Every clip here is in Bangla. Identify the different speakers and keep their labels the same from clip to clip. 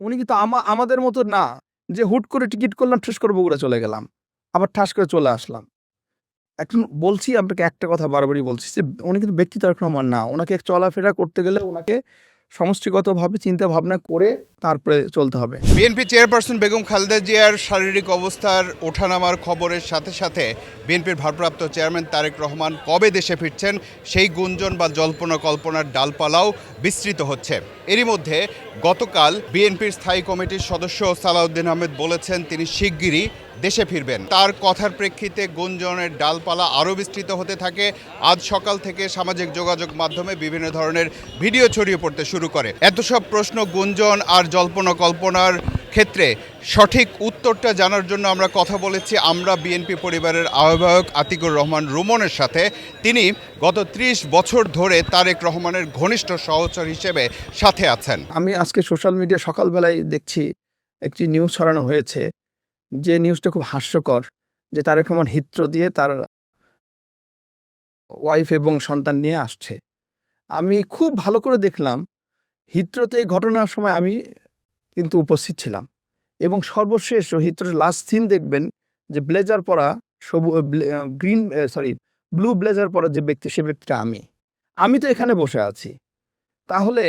Speaker 1: উনি কিন্তু আমা, আমাদের মতো না, যে হুট করে টিকিট করলাম, ঠেস করে বগুড়া চলে গেলাম। আবার ঠাস করে চলে আসলাম। এখন বলছি, আপনাকে একটা কথা বারবারই বলছি যে, উনি কিন্তু ব্যক্তিত্ব আমার না। ওনাকে চলাফেরা করতে গেলে ওনাকে সমষ্টিগতভাবে চিন্তা ভাবনা করে তারপরে চলতে হবে।
Speaker 2: বিএনপি চেয়ারপারসন বেগম খালেদা জিয়ার শারীরিক অবস্থার ওঠানামার খবরের সাথে সাথে বিএনপির ভারপ্রাপ্ত চেয়ারম্যান তারেক রহমান কবে দেশে ফিরছেন, সেই গুঞ্জন বা জল্পনা কল্পনার ডালপালাও বিস্তৃত হচ্ছে। এরই মধ্যে গতকাল বিএনপির স্থায়ী কমিটির সদস্য সালাউদ্দিন আহমেদ বলেছেন, তিনি শিগগিরই দেশে ফিরবেন। তার কথার প্রেক্ষিতে গুঞ্জনের ডালপালা আরও বিস্তৃত হতে থাকে। আজ সকাল থেকে সামাজিক যোগাযোগ মাধ্যমে বিভিন্ন ধরনের ভিডিও ছড়িয়ে পড়তে শুরু করে। এত সব প্রশ্ন, গুঞ্জন আর জল্পনা কল্পনার ক্ষেত্রে সঠিক উত্তরটা জানার জন্য আমরা কথা বলেছি। আমরা বিএনপি পরিবারের আহ্বায়ক আতিকুর রহমান রুমনের সাথে। তিনি গত ত্রিশ বছর ধরে তারেক রহমানের ঘনিষ্ঠ সহচর হিসেবে সাথে আছেন।
Speaker 1: আমি আজকে সোশ্যাল মিডিয়া সকালবেলায় দেখছি, একটি নিউজ ছড়ানো হয়েছে। যে নিউজটা খুব হাস্যকর, যে তারেক রহমান হিত্র দিয়ে তার ওয়াইফ এবং সন্তান নিয়ে আসছে। আমি খুব ভালো করে দেখলাম হিত্রতে ঘটনার সময় আমি কিন্তু উপস্থিত ছিলাম। এবং সর্বশেষ হিত্রের লাস্ট সিন দেখবেন যে ব্লেজার পরা সবু গ্রিন সরি ব্লু ব্লেজার পরা যে ব্যক্তি সে ব্যক্তিটা আমি। আমি তো এখানে বসে আছি। তাহলে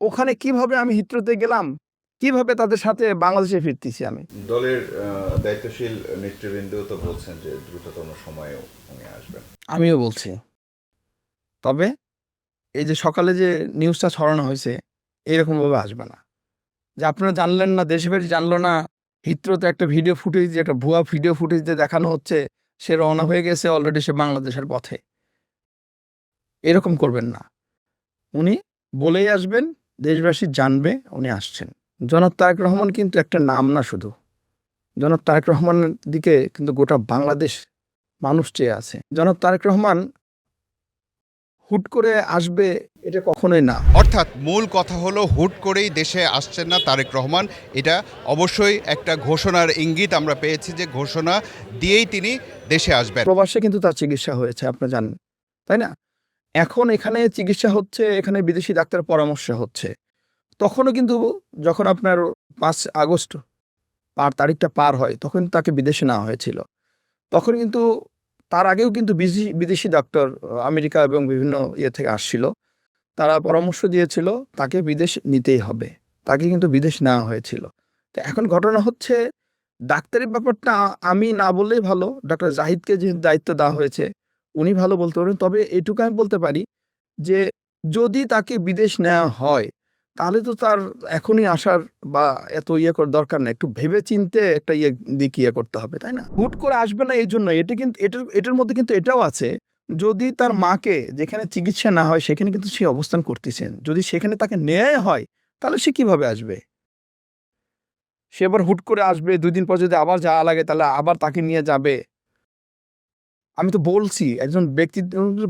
Speaker 1: ওখানে কীভাবে আমি হিত্রতে গেলাম? কীভাবে তাদের সাথে বাংলাদেশে ফিরতেছি আমি?
Speaker 3: দলের দায়িত্বশীল নেতৃবৃন্দ তো বলছেন যে দ্রুততম সময়ে উনি আসবেন।
Speaker 1: আমিও বলছি। তবে এই যে সকালে যে নিউজটা ছড়ানো হয়েছে এরকমভাবে আসবে না। যে আপনারা জানলেন না দেশে ফেরি জানলো না, হিত্রতে একটা ভিডিও ফুটেজ একটা ভুয়া ভিডিও ফুটেজ দিয়ে দেখানো হচ্ছে, সে রওনা হয়ে গেছে অলরেডি সে বাংলাদেশের পথে। এরকম করবেন না। উনি বলেই আসবেন, দেশবাসী জানবে, উনি আসছেন। জনাব তারেক রহমান কিন্তু একটা নাম না শুধু। জনাব তারেক রহমানের দিকে কিন্তু গোটা বাংলাদেশ মানুষ চেয়ে আছে। জনাব তারেক রহমান হুট করে আসবে এটা কখনোই না।
Speaker 2: অর্থাৎ মূল কথা হলো হুট করেই দেশে আসছেন না তারেক রহমান। এটা অবশ্যই একটা ঘোষণার ইঙ্গিত আমরা পেয়েছি যে ঘোষণা দিয়েই তিনি দেশে আসবেন।
Speaker 1: প্রবাসে কিন্তু তার চিকিৎসা হয়েছে আপনি জানেন তাই না? এখন এখানে চিকিৎসা হচ্ছে এখানে বিদেশি ডাক্তার পরামর্শ হচ্ছে। তখনও কিন্তু যখন আপনার পাঁচ আগস্ট পার তারিখটা পার হয় তখন তাকে বিদেশে নেওয়া হয়েছিল। তখন কিন্তু তার আগেও কিন্তু বিদেশি বিদেশি ডাক্তার আমেরিকা এবং বিভিন্ন ইয়ে থেকে আসছিল। তারা পরামর্শ দিয়েছিল, তাকে বিদেশ নিতেই হবে। তাকে কিন্তু বিদেশ নেওয়া হয়েছিল। তো এখন ঘটনা হচ্ছে, ডাক্তারের ব্যাপারটা আমি না বললেই ভালো। ডাক্তার জাহিদকে যে দায়িত্ব দেওয়া হয়েছে, উনি ভালো বলতে পারেন। তবে এটুকু আমি বলতে পারি যে, যদি তাকে বিদেশ নেওয়া হয় তাহলে তো তার এখনই আসার বা এত ইয়ে করার দরকার নেই। একটু ভেবে চিনতে একটা ইয়ে দিক ইয়ে করতে হবে, তাই না? হুট করে আসবে না এই জন্য। এটা কিন্তু, এটার এটার মধ্যে কিন্তু এটাও আছে, যদি তার মাকে যেখানে চিকিৎসা না হয়, সেখানে কিন্তু সে অবস্থান করতেছেন। যদি সেখানে তাকে নেয় হয়, তাহলে সে কীভাবে আসবে? সে আবার হুট করে আসবে দুই দিন পর যদি আবার যাওয়া লাগে, তাহলে আবার তাকে নিয়ে যাবে। আমি তো বলছি, একজন ব্যক্তি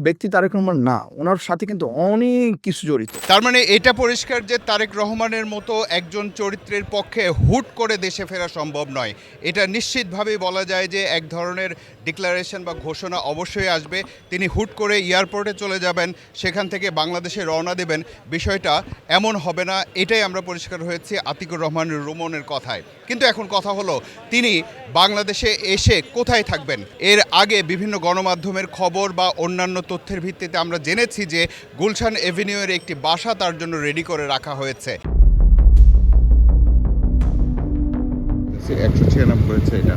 Speaker 1: ব্যক্তি তারেক রহমান না, ওনার সাথে কিন্তু অনেক কিছু জড়িত।
Speaker 2: তার মানে এটা পরিষ্কার যে তারেক রহমানের মতো একজন চরিত্রের পক্ষে হুট করে দেশে ফেরা সম্ভব নয়। এটা নিশ্চিতভাবেই বলা যায় যে এক ধরনের ডিক্লারেশন বা ঘোষণা অবশ্যই আসবে। তিনি হুট করে এয়ারপোর্টে চলে যাবেন, সেখান থেকে বাংলাদেশে রওনা দেবেন। বিষয়টা এমন হবে না, এটাই আমরা পরিষ্কার হয়েছি আতিকুর রহমানের রোমনের কথায়। কিন্তু এখন কথা হলো, তিনি বাংলাদেশে এসে কোথায় থাকবেন? এর আগে বিভিন্ন গণমাধ্যমের খবর বা অন্যান্য তথ্যের ভিত্তিতে আমরা জেনেছি যে গুলশান এভিনিউয়ের একটি বাসা তার জন্য রেডি করে রাখা হয়েছে।
Speaker 3: একশো ছিয়ানব্বই হচ্ছে এটা।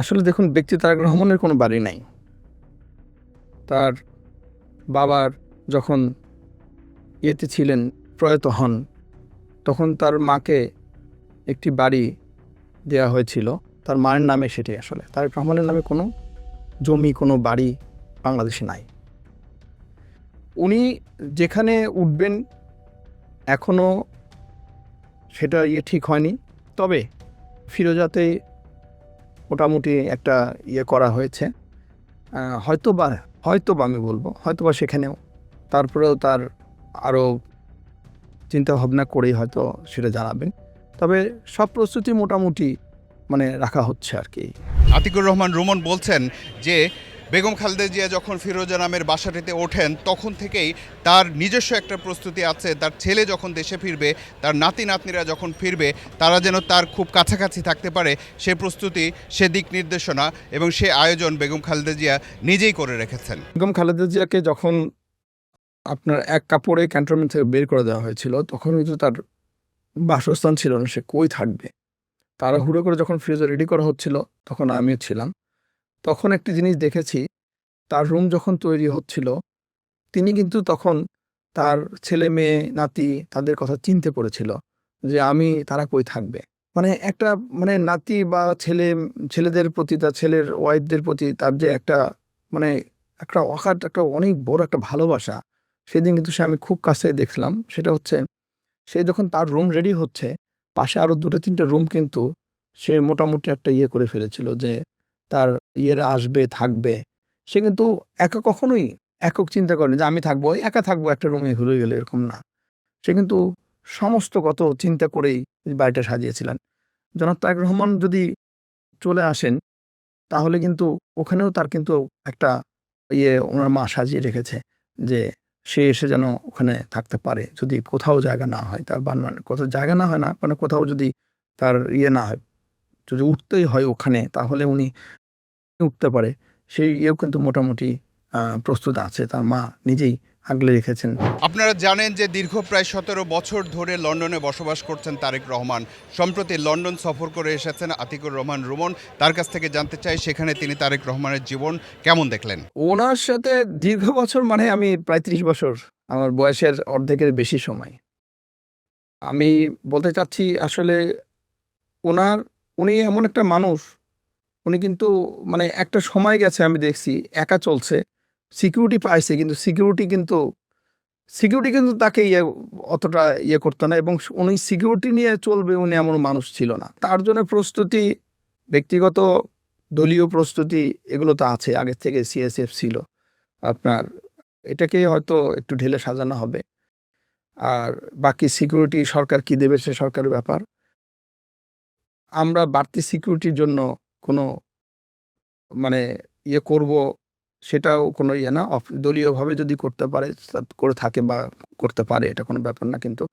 Speaker 1: আসলে দেখুন ব্যক্তি তারেক রহমানের কোনো বাড়ি নাই। তার বাবার যখন ইয়েতে ছিলেন প্রয়াত হন তখন তার মাকে একটি বাড়ি দেওয়া হয়েছিল। তার মায়ের নামে সেটি আসলে। তারেক রহমানের নামে কোনো জমি, কোনো বাড়ি বাংলাদেশে নাই। উনি যেখানে উঠবেন এখনও সেটা ইয়ে ঠিক হয়নি। তবে ফিরোজাতে মোটামুটি একটা ইয়ে করা হয়েছে। হয়তো বা হয়তো বা আমি বলব হয়তো বা সেখানেও। তারপরেও তার আরও চিন্তা ভাবনা করেই হয়তো সেটা জানাবেন। তবে সব প্রস্তুতি মোটামুটি মানে রাখা হচ্ছে আর কি।
Speaker 2: আতিকুর রহমান রুমন বলছেন যে বেগম খালেদা জিয়া যখন ফিরোজা নামের বাসাটিতে ওঠেন তখন থেকেই তার নিজস্ব একটা প্রস্তুতি আছে। তার ছেলে যখন দেশে ফিরবে তার নাতি নাতনিরা যখন ফিরবে তারা যেন তার খুব কাছাকাছি থাকতে পারে সে প্রস্তুতি সে দিক নির্দেশনা এবং সে আয়োজন বেগম খালেদা জিয়া নিজেই করে রেখেছেন।
Speaker 1: বেগম খালেদা জিয়াকে যখন আপনার এক কাপড়ে ক্যান্টনমেন্ট থেকে বের করে দেওয়া হয়েছিল তখন কিন্তু তার বাসস্থান ছিল না সে কই থাকবে? তারা হুড়ো করে যখন ফ্রিজে রেডি করা হচ্ছিল, তখন আমিও ছিলাম। তখন একটি জিনিস দেখেছি, তার রুম যখন তৈরি হচ্ছিল, তিনি কিন্তু তখন তার ছেলে মেয়ে, নাতি তাদের কথা চিনতে পড়েছিল যে আমি, তারা কই থাকবে। মানে একটা মানে নাতি বা ছেলে, ছেলেদের প্রতি তার ছেলের ওয়াইফদের প্রতি তার যে একটা মানে একটা অকাট, একটা অনেক বড় একটা ভালোবাসা, সেদিন কিন্তু সে আমি খুব কাছে দেখলাম। সেটা হচ্ছে, সে যখন তার রুম রেডি হচ্ছে পাশে আরও দুটো তিনটে রুম কিন্তু সে মোটামুটি একটা ইয়ে করে ফেলেছিল যে তার ইয়েরা আসবে, থাকবে। সে কিন্তু একা কখনোই একক চিন্তা করেনি যে আমি থাকব একা থাকব একটা রুমে ঘুরে গেলে এরকম না। সে কিন্তু সমস্ত কত চিন্তা করেই বাড়িটা সাজিয়েছিলেন। জনাব তারেক রহমান যদি চলে আসেন, তাহলে কিন্তু ওখানেও তার কিন্তু একটা ইয়ে ওনার মা সাজিয়ে রেখেছে যে সে এসে যেন ওখানে থাকতে পারে। যদি কোথাও জায়গা না হয় তার বানমান কোথাও জায়গা না হয় না মানে কোথাও যদি তার ইয়ে না হয়, যদি উঠতেই হয় ওখানে, তাহলে উনি উঠতে পারে। সেই ইয়েও কিন্তু মোটামুটি প্রস্তুত আছে। তার মা নিজেই আগলে রেখেছেন।
Speaker 2: আপনারা জানেন যে দীর্ঘ প্রায় সতেরো বছর ধরে লন্ডনে বসবাস করছেন তারেক রহমান। সম্প্রতি লন্ডন সফর করে এসেছেন আতিকুর রহমান রুমন। তার কাছ থেকে জানতে চাই সেখানে তিনি তারেক রহমানের জীবন কেমন দেখলেন?
Speaker 1: ওনার সাথে দীর্ঘ বছর মানে আমি প্রায় ত্রিশ বছর আমার বয়সের অর্ধেকের বেশি সময়। আমি বলতে চাচ্ছি আসলে ওনার উনি এমন একটা মানুষ উনি কিন্তু মানে একটা সময় গেছে আমি দেখছি একা চলছে। সিকিউরিটি পাইছে, কিন্তু সিকিউরিটি কিন্তু সিকিউরিটি কিন্তু তাকে ইয়ে অতটা ইয়ে করতো না এবং উনি সিকিউরিটি নিয়ে চলবে উনি এমন মানুষ ছিল না। তার জন্য প্রস্তুতি, ব্যক্তিগত দলীয় প্রস্তুতি এগুলো তো আছে, আগের থেকে সিএসএফ ছিল। আপনার, এটাকে হয়তো একটু ঢেলে সাজানো হবে। আর বাকি সিকিউরিটি সরকার কি দেবে সে সরকারের ব্যাপার। আমরা বাড়তি সিকিউরিটির জন্য কোনো মানে ইয়ে করব সেটাও কোনো ইয়ে না। দলীয়ভাবে যদি করতে পারে করে থাকে বা করতে পারে এটা কোনো ব্যাপার না। কিন্তু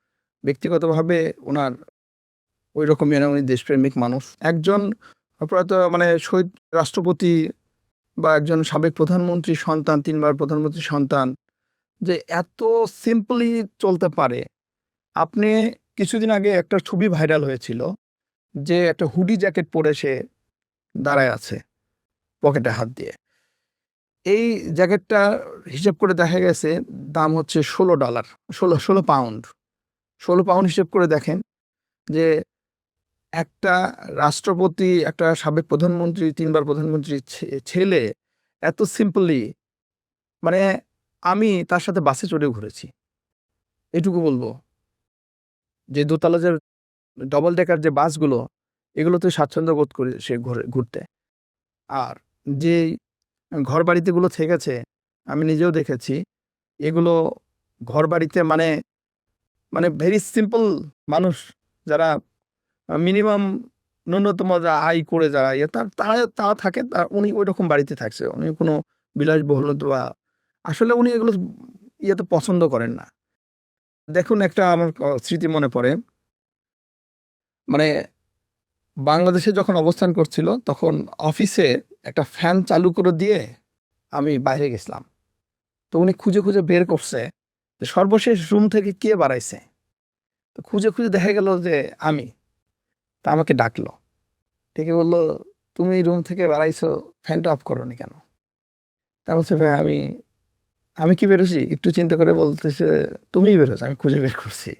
Speaker 1: ব্যক্তিগতভাবে ওনার ওই রকম ইয়ে না, উনি দেশপ্রেমিক মানুষ। একজন প্রয়াত মানে শহীদ রাষ্ট্রপতি বা একজন সাবেক প্রধানমন্ত্রী সন্তান তিনবার প্রধানমন্ত্রী সন্তান যে এত সিম্পলি চলতে পারে। আপনি কিছুদিন আগে একটা ছবি ভাইরাল হয়েছিল যে একটা হুডি জ্যাকেট পরে সে দাঁড়ায় আছে পকেটে হাত দিয়ে। এই জ্যাকেটটা হিসাব করে দেখা গেছে দাম হচ্ছে ষোলো ডলার, ষোলো ষোলো পাউন্ড। ষোলো পাউন্ড হিসেব করে দেখেন যে একটা রাষ্ট্রপতি, একটা সাবেক প্রধানমন্ত্রী, তিনবার প্রধানমন্ত্রীর ছে- ছেলে এত সিম্পলি মানে আমি তার সাথে বাসে চড়ে ঘুরেছি। এটুকু বলব যে দোতলা যে ডবল ডেকার যে বাসগুলো, এগুলোতে স্বাচ্ছন্দ্য বোধ করে সে ঘুরে, ঘুরতে। আর যে ঘর বাড়িতে বাড়িতেগুলো থেকেছে আমি নিজেও দেখেছি। এগুলো ঘর বাড়িতে মানে মানে ভেরি সিম্পল মানুষ যারা মিনিমাম ন্যূনতম যা আয় করে যারা ইয়ে তার, তারা তারা থাকে তা উনি ওই রকম বাড়িতে থাকছে। উনি কোনো বিলাসবহুল বা, আসলে উনি এগুলো ইয়েতে পছন্দ করেন না। দেখুন একটা আমার স্মৃতি মনে পড়ে। মানে বাংলাদেশে যখন অবস্থান করছিল, তখন অফিসে একটা ফ্যান চালু করে দিয়ে আমি বাইরে গেছিলাম। তো উনি খুঁজে খুঁজে বের করছে যে সর্বশেষ রুম থেকে কে বাড়াইছে। তো খুঁজে খুঁজে দেখা গেল যে আমি। তা আমাকে ডাকলো। ডেকে বলল, তুমি রুম থেকে বাড়াইছো ফ্যানটা অফ করো নি কেন? তা বলছে, ভাই, আমি আমি কি বেরোছি? একটু চিন্তা করে বলতেছে, তুমিই বেরোছো, আমি খুঁজে বের করছি।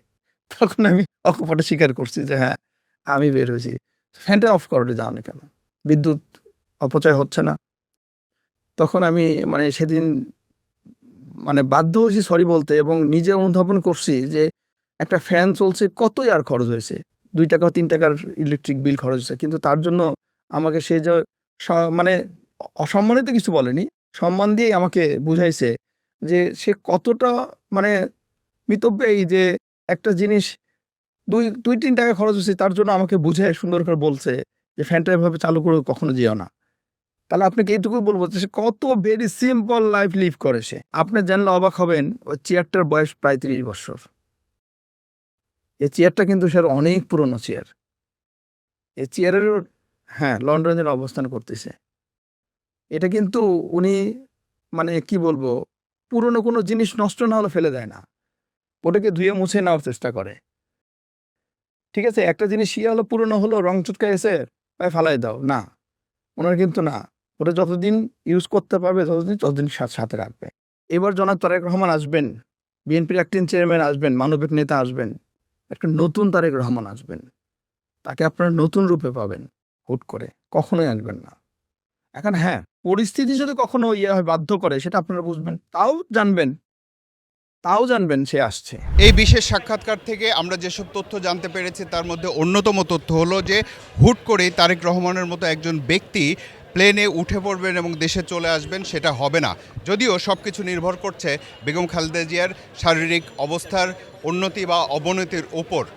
Speaker 1: তখন আমি অকপটে স্বীকার করছি যে হ্যাঁ আমি বের হয়েছি। ফ্যানটা অফ করলে যাও না কেন? বিদ্যুৎ অপচয় হচ্ছে না। তখন আমি মানে সেদিন মানে বাধ্য হয়েছি সরি বলতে এবং নিজে অনুধাবন করছি যে একটা ফ্যান চলছে কতই আর খরচ হয়েছে। দুই টাকা তিন টাকার ইলেকট্রিক বিল খরচ হয়েছে। কিন্তু তার জন্য আমাকে সে যে মানে অসম্মানিত কিছু বলেনি, সম্মান দিয়েই আমাকে বুঝাইছে যে সে কতটা মানে মিতব্যয়ী যে একটা জিনিস দুই দুই, তিন টাকা খরচ হচ্ছে তার জন্য আমাকে বুঝে সুন্দর করে বলছে যে ফ্যানটা এভাবে চালু করে কখনো যেও না। তাহলে আপনাকে এইটুকু বলব যে কত ভেরি সিম্পল লাইফ লিভ করে সে। আপনি জানলে অবাক হবেন, ওই চেয়ারটার বয়স প্রায় তিরিশ বছর। এই চেয়ারটা কিন্তু স্যার অনেক পুরনো চেয়ার এই চেয়ারেরও হ্যাঁ লন্ডনের অবস্থান করতেছে। এটা কিন্তু উনি মানে কি বলব, পুরনো কোনো জিনিস নষ্ট না হলে ফেলে দেয় না। ওটাকে ধুয়ে মুছে নেওয়ার চেষ্টা করে। ঠিক আছে, একটা জিনিস ইয়ে হলো, পুরনো হলো, রং চুটকা এসে ফালাই দাও। না, ওনার কিন্তু না। ওটা যতদিন ইউজ করতে পারবে, ততদিন ততদিন সাথে রাখবে। এবার জনাব তারেক রহমান আসবেন, বিএনপির অ্যাক্টিং চেয়ারম্যান আসবেন, মানবিক নেতা আসবেন, একটা নতুন তারেক রহমান আসবেন। তাকে আপনারা নতুন রূপে পাবেন, হুট করে। কখনোই আসবেন না। এখন হ্যাঁ পরিস্থিতি যদি কখনো ইয়ে হয়, বাধ্য করে, সেটা আপনারা বুঝবেন। তাও জানবেন। তাও জানবেন সে আসছে।
Speaker 2: এই বিশেষ সাক্ষাৎকার থেকে আমরা যেসব তথ্য জানতে পেরেছি, তার মধ্যে অন্যতম তথ্য হলো যে, হুট করেই তারেক রহমানের মতো একজন ব্যক্তি প্লেনে উঠে পড়বেন এবং দেশে চলে আসবেন, সেটা হবে না। যদিও সব কিছু নির্ভর করছে বেগম খালেদা জিয়ার শারীরিক অবস্থার উন্নতি বা অবনতির ওপর।